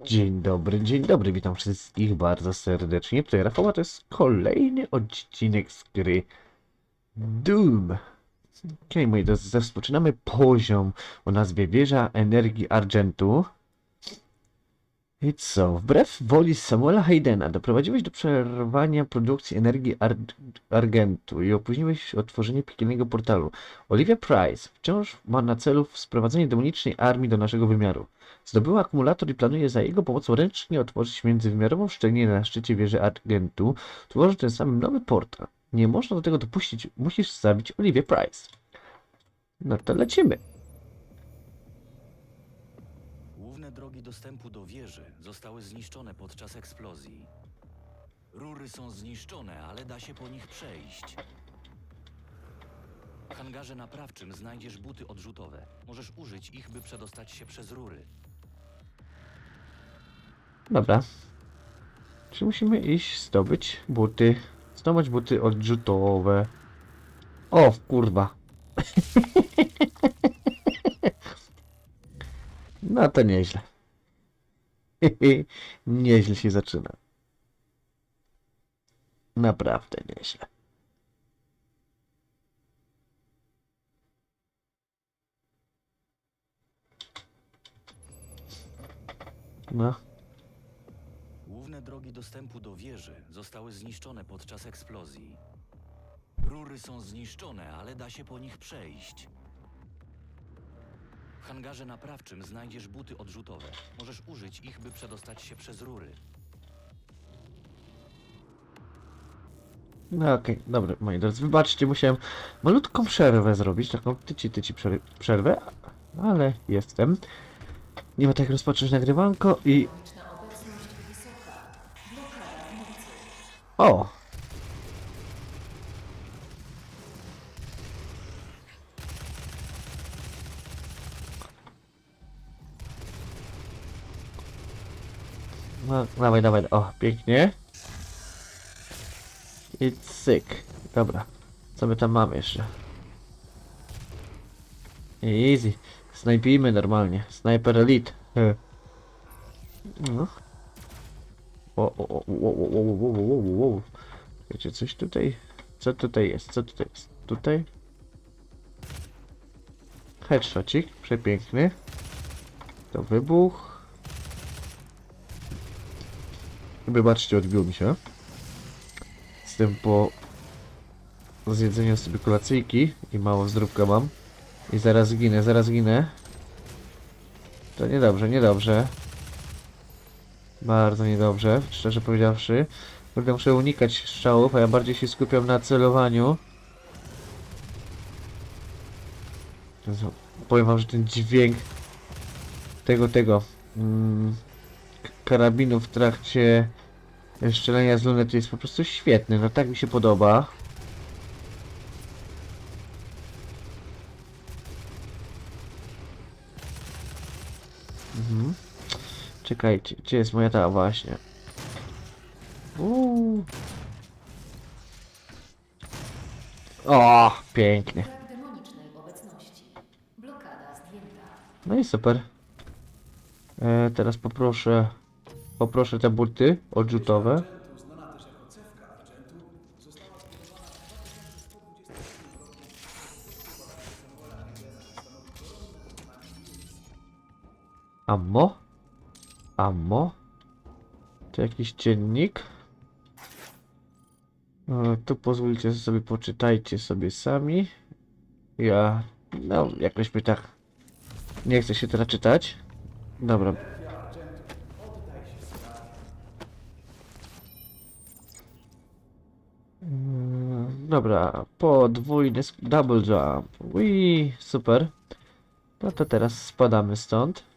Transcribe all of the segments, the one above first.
Dzień dobry, dzień dobry, witam wszystkich bardzo serdecznie. Tutaj Rafał, a to jest kolejny odcinek z gry Doom. Okej, moi drodzy, rozpoczynamy poziom o nazwie Wieża Energii Argentu. I co? Wbrew woli Samuela Haydena doprowadziłeś do przerwania produkcji energii ar Argentu i opóźniłeś otworzenie piekielnego portalu. Olivia Price wciąż ma na celu sprowadzenie demonicznej armii do naszego wymiaru. Zdobyła akumulator i planuje za jego pomocą ręcznie otworzyć międzywymiarową szczelninę na szczycie wieży Argentu, tworząc tym samym nowy portal. Nie można do tego dopuścić, musisz zabić Olivia Price. No to lecimy. Główne drogi dostępu do wieży zostały zniszczone podczas eksplozji. Rury są zniszczone, ale da się po nich przejść. W hangarze naprawczym znajdziesz buty odrzutowe. Możesz użyć ich, by przedostać się przez rury. Dobra. Czy musimy iść zdobyć buty? Zdobyć buty odrzutowe. O, kurwa. No to nieźle. Nieźle się zaczyna. Naprawdę nieźle. No. Drogi dostępu do wieży zostały zniszczone podczas eksplozji. Rury są zniszczone, ale da się po nich przejść. W hangarze naprawczym znajdziesz buty odrzutowe. Możesz użyć ich, by przedostać się przez rury. No okej, dobra, moi drodzy, wybaczcie, musiałem malutką przerwę zrobić, taką tyci tyci przer- przerwę, ale jestem. Nie ma tak rozpocząć nagrywanko i... O! No, dawaj, dawaj, o, pięknie. I cyk. Dobra. Co my tam mamy jeszcze? Easy. Snajpijmy normalnie. Sniper Elite. He. No. O, o, o, o, o, o, o, o. Wiecie, coś tutaj? Co tutaj jest? Co tutaj jest? Tutaj? Headshotcik. Przepiękny. To wybuch. Wybaczcie, odbiło mi się. Jestem po zjedzeniu sobie kolacyjki i mało zdrówka mam. I zaraz ginę, zaraz ginę. To niedobrze, niedobrze. Bardzo niedobrze, szczerze powiedziawszy. Kurde, muszę unikać strzałów, a ja bardziej się skupiam na celowaniu. Powiem wam, że ten dźwięk tego, tego mm, karabinu w trakcie strzelania z lunety jest po prostu świetny, no tak mi się podoba. Mhm. Czekajcie, gdzie jest moja ta właśnie? Uuu. O, pięknie. No i super. E, teraz poproszę, poproszę te buty odrzutowe. Ammo? Ammo? To jakiś dziennik? E, tu pozwólcie sobie, poczytajcie sobie sami. Ja, no, jakoś by tak nie chce się teraz czytać. Dobra. Mm, Dobra, podwójny double jump. Ui, super. No to teraz spadamy stąd.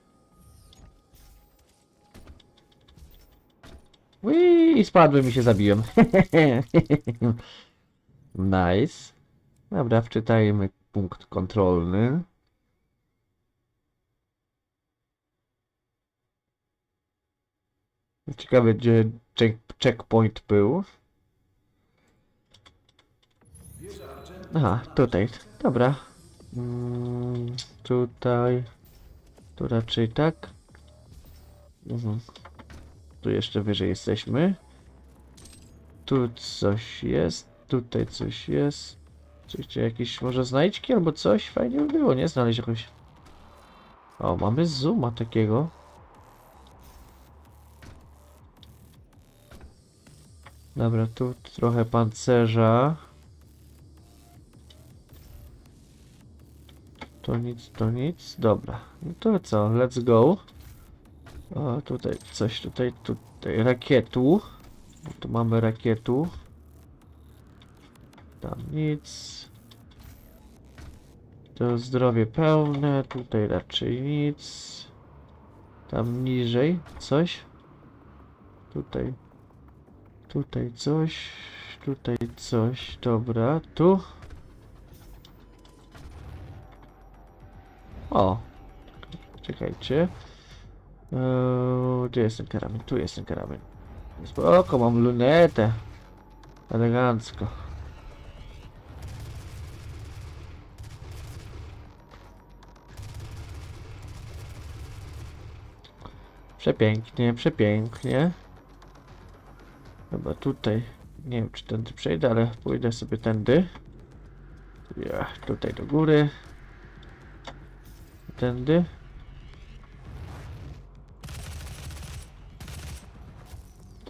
Ui, i spadłem i się zabiłem. nice. Dobra, wczytajmy punkt kontrolny. Ciekawe, gdzie check, checkpoint był. Aha, tutaj. Dobra. Mm, tutaj. Tu raczej tak. Mhm. Tu jeszcze wyżej jesteśmy. Tu coś jest. Tutaj coś jest. Czy jakieś może znajdźki albo coś? Fajnie by było, nie? Znaleźć jakoś. O, mamy zooma takiego. Dobra, tu trochę pancerza. To nic, to nic. Dobra. No to co? Let's go. O, tutaj coś, tutaj, tutaj rakietu. Tu mamy rakietu. Tam nic. To zdrowie pełne, tutaj raczej nic. Tam niżej coś. Tutaj. Tutaj coś. Tutaj coś. Dobra, tu. O. Czekajcie. Eee, gdzie jest ten karabin? Tu jest ten karabin. Spoko, mam lunetę. Elegancko. Przepięknie, przepięknie. Chyba tutaj. Nie wiem, czy tędy przejdę, ale pójdę sobie tędy. Ja, tutaj do góry. Tędy.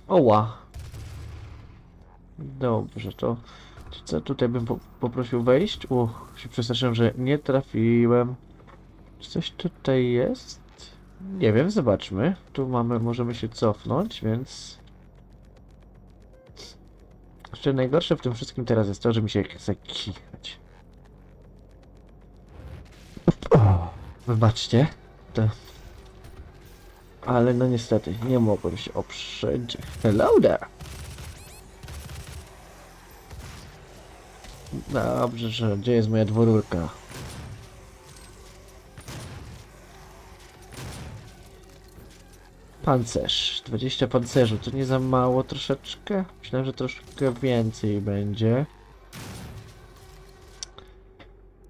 Oła. Dobrze, to co tutaj bym po, poprosił wejść? Uch, się przestraszyłem, że nie trafiłem. Czy coś tutaj jest? Nie wiem, zobaczmy. Tu mamy, możemy się cofnąć, więc... Jeszcze najgorsze w tym wszystkim teraz jest to, że mi się chce kichać. Wybaczcie. To... Ale no niestety, nie mogłem się oprzeć. Hello there! Dobrze, że gdzie jest moja dwururka? Pancerz. 20 pancerzu. To nie za mało troszeczkę? Myślałem, że troszkę więcej będzie.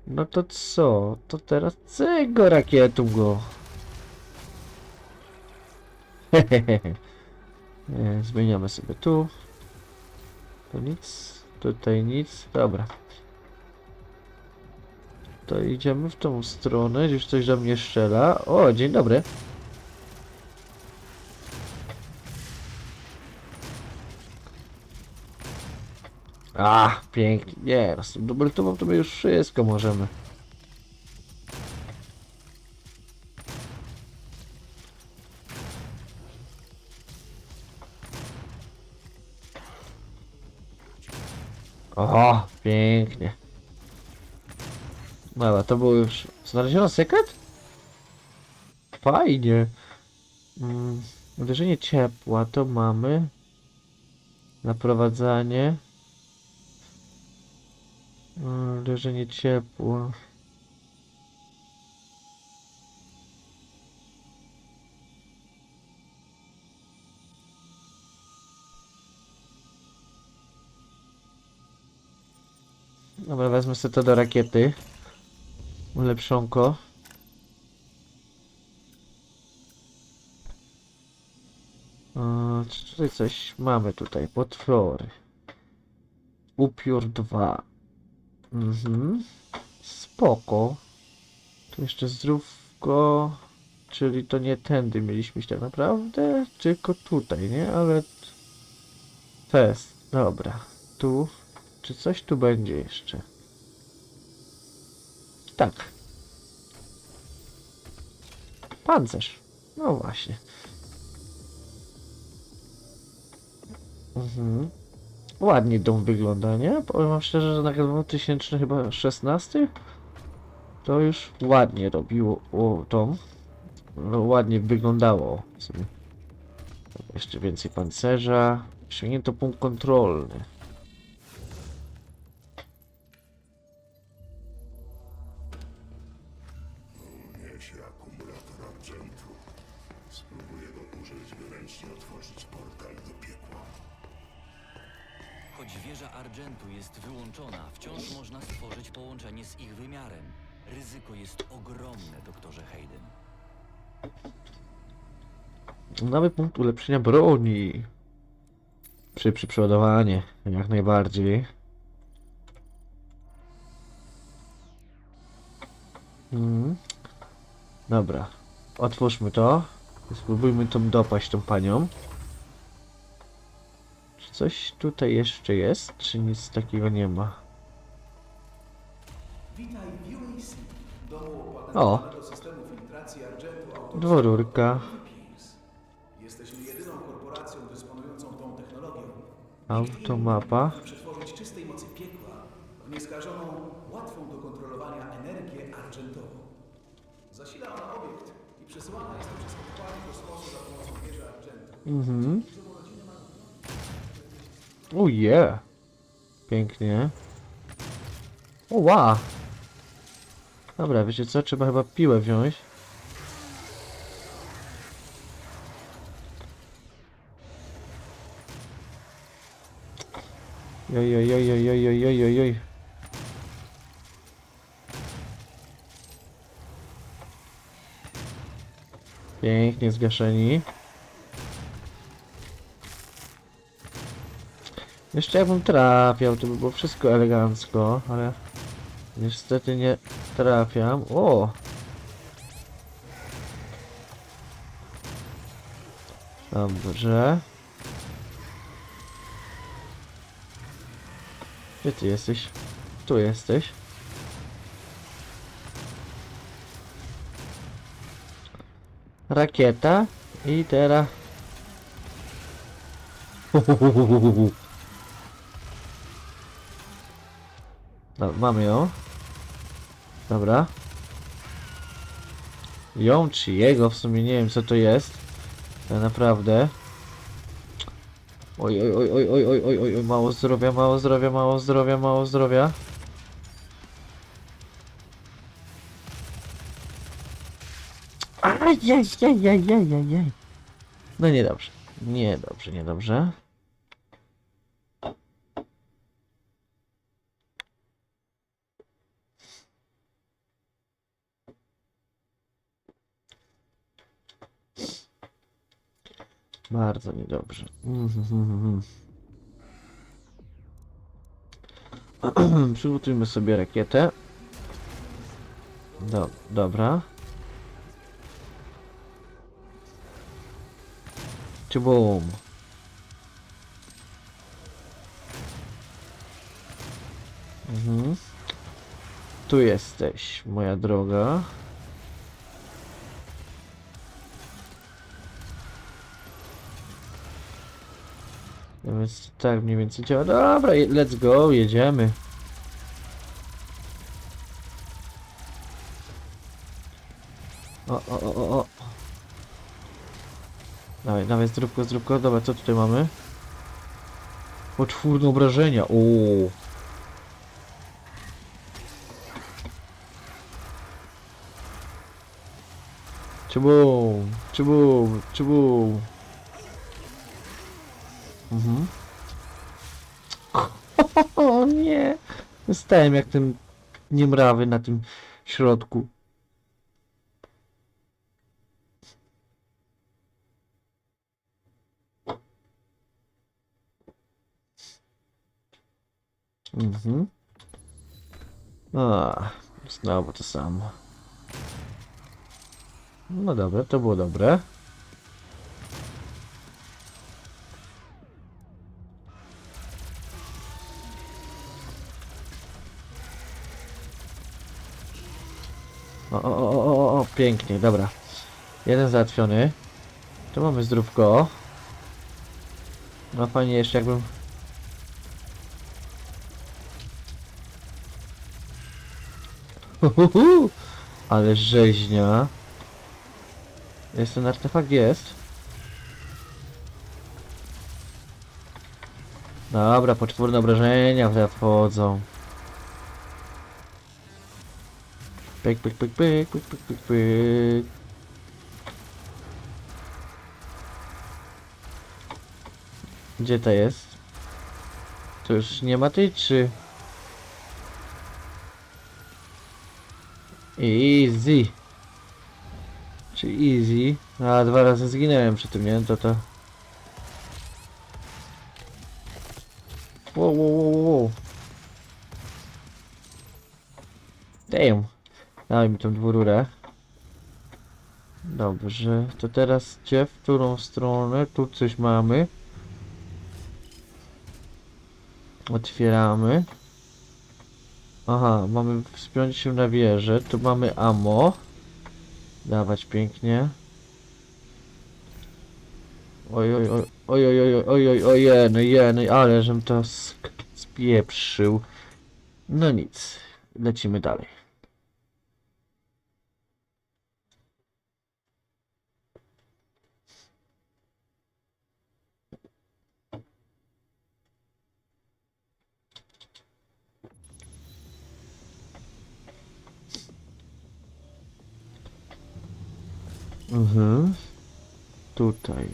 No to co? To teraz tego rakietu go. Zmieniamy sobie tu. Tu nic. Tutaj nic. Dobra. To idziemy w tą stronę. Już coś do mnie strzela. O, dzień dobry. A, pięknie. Nie, no z tym dubeltową to my już wszystko możemy. O, pięknie. Dobra, to był już... Znaleziono sekret? Fajnie. Mm, uderzenie ciepła to mamy. Naprowadzanie. Mm, Uderzenie ciepła. Dobra, wezmę sobie to do rakiety. Ulepszonko. Czy tutaj coś mamy tutaj? Potwory. Upiór 2. Mhm. Spoko. Tu jeszcze zdrówko. Czyli to nie tędy mieliśmy iść tak naprawdę, tylko tutaj, nie? Ale... Test. Dobra. Tu. Czy coś tu będzie jeszcze? Tak. Pancerz. No właśnie. Mhm. Ładnie dom wygląda, nie? Powiem wam szczerze, że na 2000 chyba 16 to już ładnie robiło o, dom. No, ładnie wyglądało. Jeszcze więcej pancerza. Osiągnięto punkt kontrolny. Argentu jest wyłączona, wciąż można stworzyć połączenie z ich wymiarem. Ryzyko jest ogromne, doktorze Hayden. Nowy punkt ulepszenia broni. Przy, przy przeładowanie, jak najbardziej. Mhm. Dobra, otwórzmy to. Spróbujmy tą dopaść, tą panią. Coś tutaj jeszcze jest, czy nic takiego nie ma? O. Philippines. Jesteśmy jedyną korporacją dysponującą tą technologią. automapa. Przetworzyć czystej mocy piekła w nieskażoną, łatwą do kontrolowania energię argentową. Zasila ona obiekt i przesyłana jest przez kosmosu za pomocą wieży argentu. Mhm. Uje. Yeah. Pięknie. Oła. Dobra, wiecie co? Trzeba chyba piłę wziąć. Joj, joj, joj, joj, joj, joj, joj, joj. Pięknie zgaszeni. Jeszcze jakbym trafiał, to by było wszystko elegancko, ale niestety nie trafiam. O! Dobrze. Gdzie ty jesteś? Tu jesteś. Rakieta i teraz... No, mamy ją. Dobra. Ją czy jego, w sumie nie wiem co to jest. Tak naprawdę. Oj, oj, oj, oj, oj, oj, oj, oj, oj, mało zdrowia, mało zdrowia, mało zdrowia, mało zdrowia. Ajajajajajajaj. No niedobrze. Niedobrze, niedobrze. Bardzo niedobrze. Mhm. Przygotujmy sobie rakietę. Do, dobra. Ciubum. Mhm. Tu jesteś, moja droga. Więc tak mniej więcej działa. Dobra, let's go, jedziemy. O, o, o, o, o. Dawaj, dawaj, zdróbko, zdróbko. Dobra, co tutaj mamy? Poczwórne obrażenia. O. Czubum, czubum, czubum. Mhm. O nie! Stałem jak ten niemrawy na tym środku. Mhm. A, znowu to samo. No dobra, to było dobre. O, o, o, o, o, o, pięknie, dobra. Jeden załatwiony. Tu mamy zdrówko. No fajnie jeszcze jakbym... Uhuhu, ale rzeźnia. Jest ten artefakt? Jest. Dobra, poczwórne obrażenia wchodzą. Pyk, pyk, pyk, pyk, pyk, pyk, pyk, pyk. Gdzie to jest? To już nie ma tej czy... Easy. Czy easy? A, dwa razy zginąłem przy tym, nie? To to... Daj mi tą dwururę. Dobrze, to teraz gdzie, w którą stronę? Tu coś mamy. Otwieramy. Aha, mamy wspiąć się na wieżę. Tu mamy amo. Dawać pięknie. Oj, oj, oj, oj, oj, oj, oj, oj, jeny, jeny, ale żem to spieprzył. No nic, lecimy dalej. Mhm. Tutaj.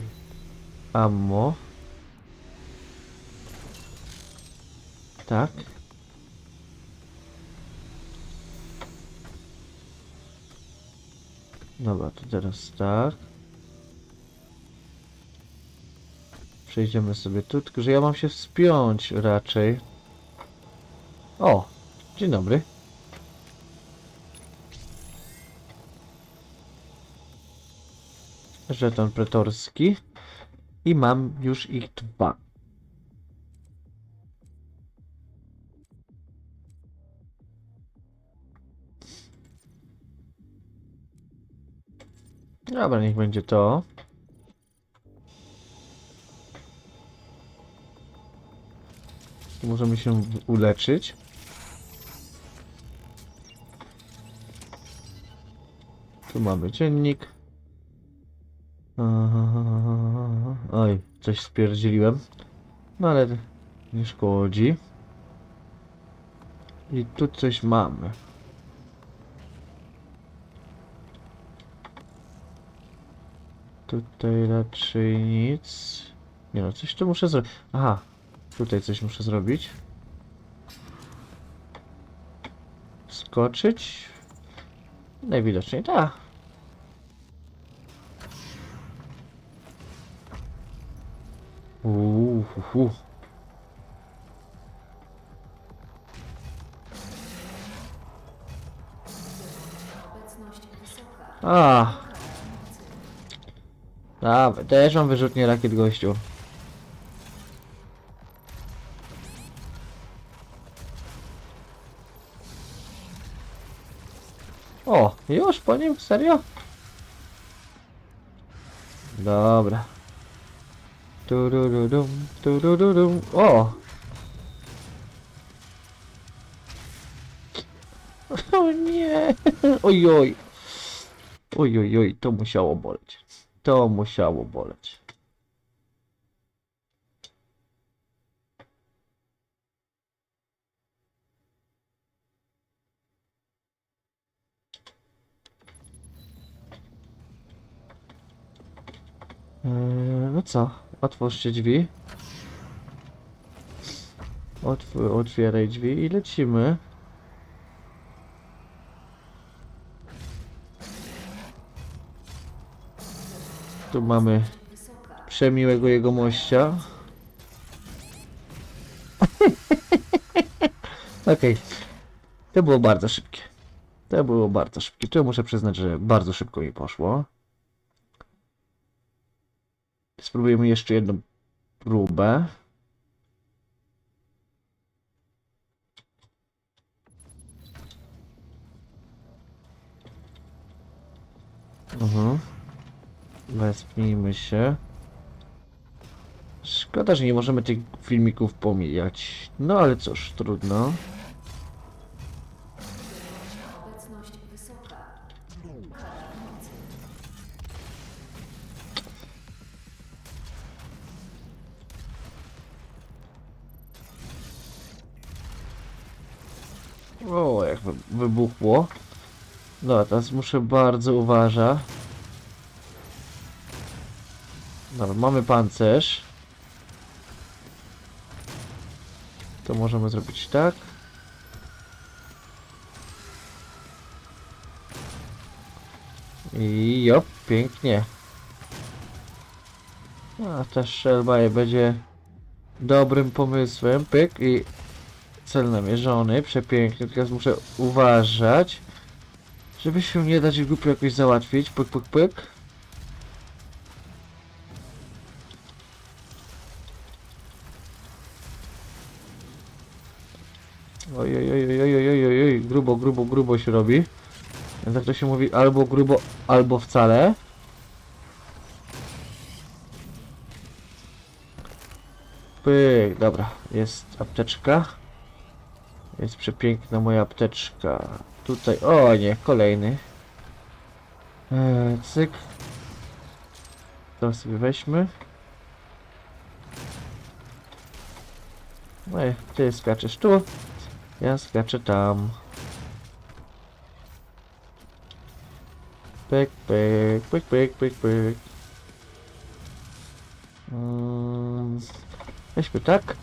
Ammo. Tak. Dobra, to teraz tak. Przejdziemy sobie tu, tylko że ja mam się wspiąć raczej. O! Dzień dobry. Żeton pretorski. I mam już ich dwa. Dobra, niech będzie to. Możemy się uleczyć. Tu mamy dziennik. Coś spierdzieliłem. No ale nie szkodzi. I tu coś mamy. Tutaj raczej nic. Nie no, coś tu muszę zrobić. Aha, tutaj coś muszę zrobić. Skoczyć? Najwidoczniej tak. Obecność wysoka. A. Też mam wyrzutnie rakiet gościu. O, już po nim? Serio? Dobra. Tururudum, tururudum. O! O nie! Oj, oj. Oj, oj, oj, to musiało boleć. To musiało boleć. Eee, no co? Otwórzcie drzwi. Otw otwieraj drzwi i lecimy. Tu mamy przemiłego jego mościa. Okej. To było bardzo szybkie. To było bardzo szybkie. Tu muszę przyznać, że bardzo szybko mi poszło. Spróbujemy jeszcze jedną próbę. Mhm. Wespnijmy się. Szkoda, że nie możemy tych filmików pomijać. No ale cóż, trudno. Teraz muszę bardzo uważać. Dobra, mamy pancerz. To możemy zrobić tak. I jop, pięknie. A ta strzelba będzie dobrym pomysłem. Pyk i cel namierzony. Przepięknie. Teraz muszę uważać, żeby się nie dać głupio jakoś załatwić. Pyk, pyk, pyk. Oj, oj, oj, oj, oj, oj, oj, grubo, grubo, grubo się robi. Jak to się mówi, albo grubo, albo wcale. Pyk, dobra, jest apteczka. Jest przepiękna moja apteczka. Tutaj, o nie, kolejny. Eee, cyk. To sobie weźmy. No i ty skaczesz tu. Ja skaczę tam. Pyk, pyk, pyk, pyk, pyk, pyk. Mm, weźmy tak.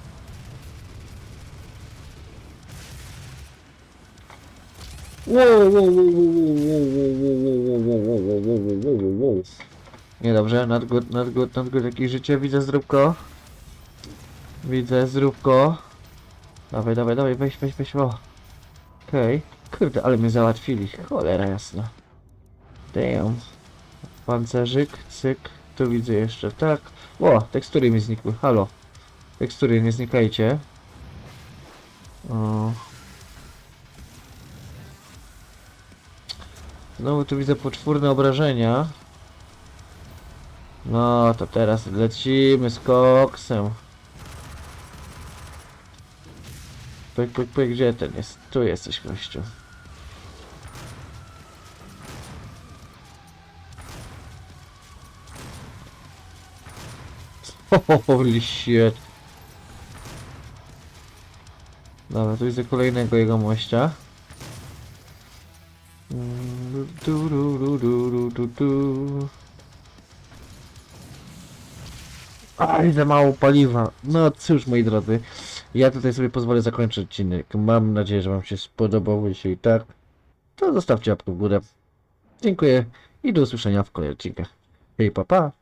Niedobrze, good, not good. Jakieś życie, widzę zdróbko. Widzę zdróbko. Dawaj, dawaj, dawaj, weź, weź, weź, o. Okej. Kurde, ale mnie załatwili. Cholera jasna. Damn. Pancerzyk, cyk. Tu widzę jeszcze, tak. O, tekstury mi znikły, halo. Tekstury, nie znikajcie. O. Znowu tu widzę poczwórne obrażenia. No, to teraz lecimy z koksem. Pyk, pyk, pyk, gdzie ten jest? Tu jesteś, gościu. Holy shit. Dobra, tu widzę kolejnego jego mościa. Du. Aj, za mało paliwa. No cóż, moi drodzy. Ja tutaj sobie pozwolę zakończyć odcinek. Mam nadzieję, że Wam się spodobał. Jeśli tak, to zostawcie łapkę w górę. Dziękuję i do usłyszenia w kolejnych odcinkach. Hej, pa, pa!